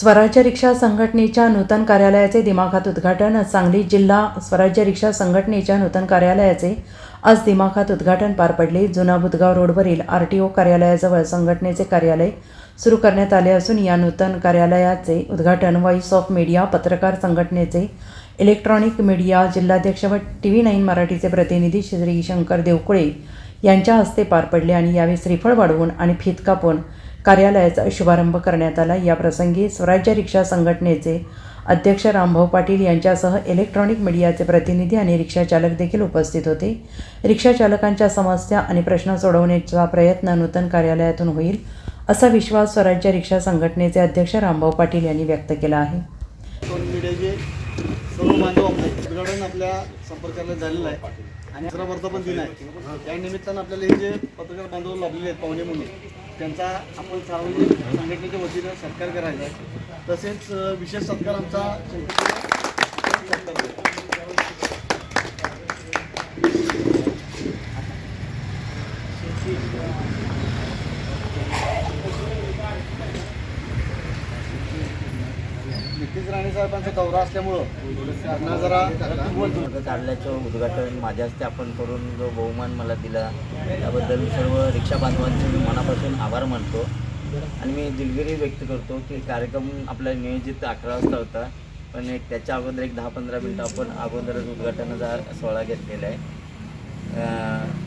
स्वराज्य रिक्षा संघटनेच्या नूतन कार्यालयाचे दिमाखात उद्घाटन. सांगली जिल्हा स्वराज्य रिक्षा संघटनेच्या नूतन कार्यालयाचे आज दिमाखात उद्घाटन पार पडले. जुना बुधगाव रोडवरील आर टी ओ कार्यालयाजवळ संघटनेचे कार्यालय सुरू करण्यात आले असून या नूतन कार्यालयाचे उद्घाटन व्हॉइस ऑफ मीडिया पत्रकार संघटनेचे इलेक्ट्रॉनिक मीडिया जिल्हाध्यक्ष व टी व्ही नाईन मराठीचे प्रतिनिधी श्री शंकर देवकुळे यांच्या हस्ते पार पडले आणि यावेळी श्रीफळ वाढवून आणि फीत कापून कार्यालयाचा शुभारंभ करण्यात आला. या प्रसंगी स्वराज्य रिक्षा संघटनेचे अध्यक्ष रामभाऊ पाटील यांच्यासह इलेक्ट्रॉनिक मीडियाचे प्रतिनिधी आणि रिक्षाचालक देखील उपस्थित होते. रिक्षाचालकांच्या समस्या आणि प्रश्न सोडवण्याचा प्रयत्न नूतन कार्यालयातून होईल असा विश्वास स्वराज्य रिक्षा संघटनेचे अध्यक्ष रामभाऊ पाटील यांनी व्यक्त केला आहे. उद्घाटन आपल्या संपर्काला झालेलं आहे. आणि वर्धापन दिन आहे. त्या निमित्तानं आपल्याला हे जे पत्रकार बांधव लाभलेले आहेत पाहुणे म्हणून त्यांचा आपण सार्वजनिक संघटनेच्या वतीनं सत्कार करायचा आहे. तसेच विशेष सत्कार आमचा नितीश राणे साहेबांचा दौरा असल्यामुळं त्यांना जरा काढल्याचं उद्घाटन माझ्या हस्ते आपण करून जो बहुमान मला दिला त्याबद्दल सर्व रिक्षा बांधवांचे मी मनापासून आभार मानतो. आणि मी दिलगिरी व्यक्त करतो की कार्यक्रम आपला नियोजित अकरा वाजता होता पण एक त्याच्या अगोदर एक दहा पंधरा मिनटं आपण अगोदरच उद्घाटनाचा सोहळा घेतलेला आहे.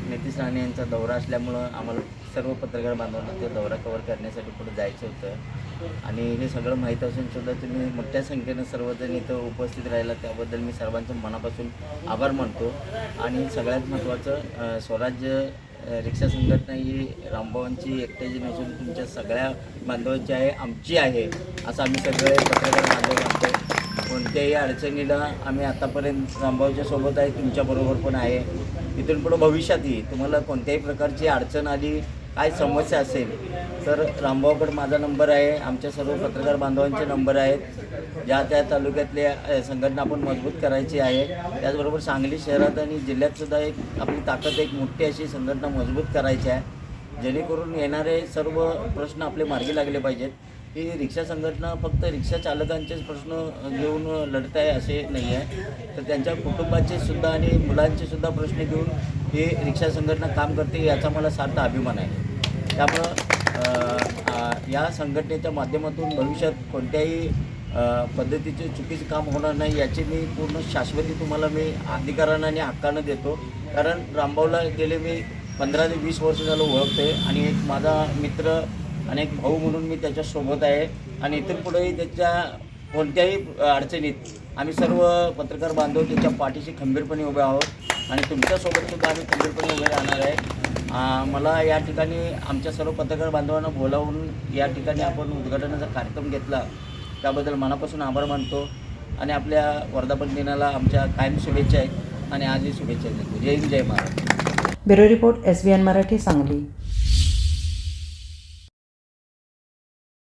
नितीश राणे यांचा दौरा असल्यामुळं आम्हाला सर्व पत्रकार बांधवांना ते दौरा कवर करण्यासाठी पुढे जायचं होतं. आणि हे सगळं माहीत असून सुद्धा तुम्ही मोठ्या संख्येनं सर्वजण इथं उपस्थित राहिला त्याबद्दल मी सर्वांचं मनापासून आभार मानतो. आणि सगळ्यात महत्त्वाचं स्वराज्य रिक्षा संघटना ही रामभावांची एकट्याची नसून तुमच्या सगळ्या बांधवांची आहे आमची आहे असं आम्ही सगळे पत्रकार बांधव मानतो कोणत्याही अडचणीला आम्ही आतापर्यंत रामभाऊच्या सोबत आहे तुमच्याबरोबर पण आहे. इथून पुढं भविष्यातही तुम्हाला कोणत्याही प्रकारची अडचण आली काय समस्या असेल तर रामभाऊकड माझा नंबर आहे. आमच्या सर्व पत्रकार बांधवांचे नंबर आहेत. ज्या त्या तालुक्यातल्या संघटना आपण मजबूत करायची आहे. त्याचबरोबर सांगली शहरात आणि जिल्ह्यातसुद्धा एक आपली ताकद एक मोठी अशी संघटना मजबूत करायची आहे. जेणेकरून येणारे सर्व प्रश्न आपले मार्गी लागले पाहिजेत. ही रिक्षा संघटना फक्त रिक्षा चालकांचेच प्रश्न घेऊन लढत आहे असे नाही आहे. तर त्यांच्या कुटुंबाचे सुद्धा आणि मुलांचे सुद्धा प्रश्न घेऊन ही रिक्षा संघटना काम करते याचा मला सार्थ अभिमान आहे. त्यामुळं या संघटनेच्या माध्यमातून भविष्यात कोणत्याही पद्धतीचे चुकीचं काम होणार नाही याची मी पूर्ण शाश्वती तुम्हाला मी अधिकारानं आणि हक्कानं देतो. कारण रामभाऊला गेले मी पंधरा ते वीस वर्ष झालं ओळखते आणि एक माझा मित्र आणि एक भाऊ म्हणून मी त्याच्यासोबत आहे. आणि इथून पुढेही त्याच्या कोणत्याही अडचणीत आम्ही सर्व पत्रकार बांधव त्याच्या पाठीशी खंबीरपणे उभे आहोत. आणि तुमच्यासोबत सुद्धा आम्ही खंबीरपणे उभे राहणार आहे. मला या ठिकाणी आमच्या सर्व पत्रकार बांधवांना बोलावून या ठिकाणी आपण उद्घाटनाचा कार्यक्रम घेतला. त्याबद्दल मनापासून आभार मानतो आणि आपल्या वर्धापन दिनाला आमच्या कायम शुभेच्छा आहेत आणि आजही शुभेच्छा देतो. जय हिंद जय Maharaj bureau report S B N Marathi Sangli.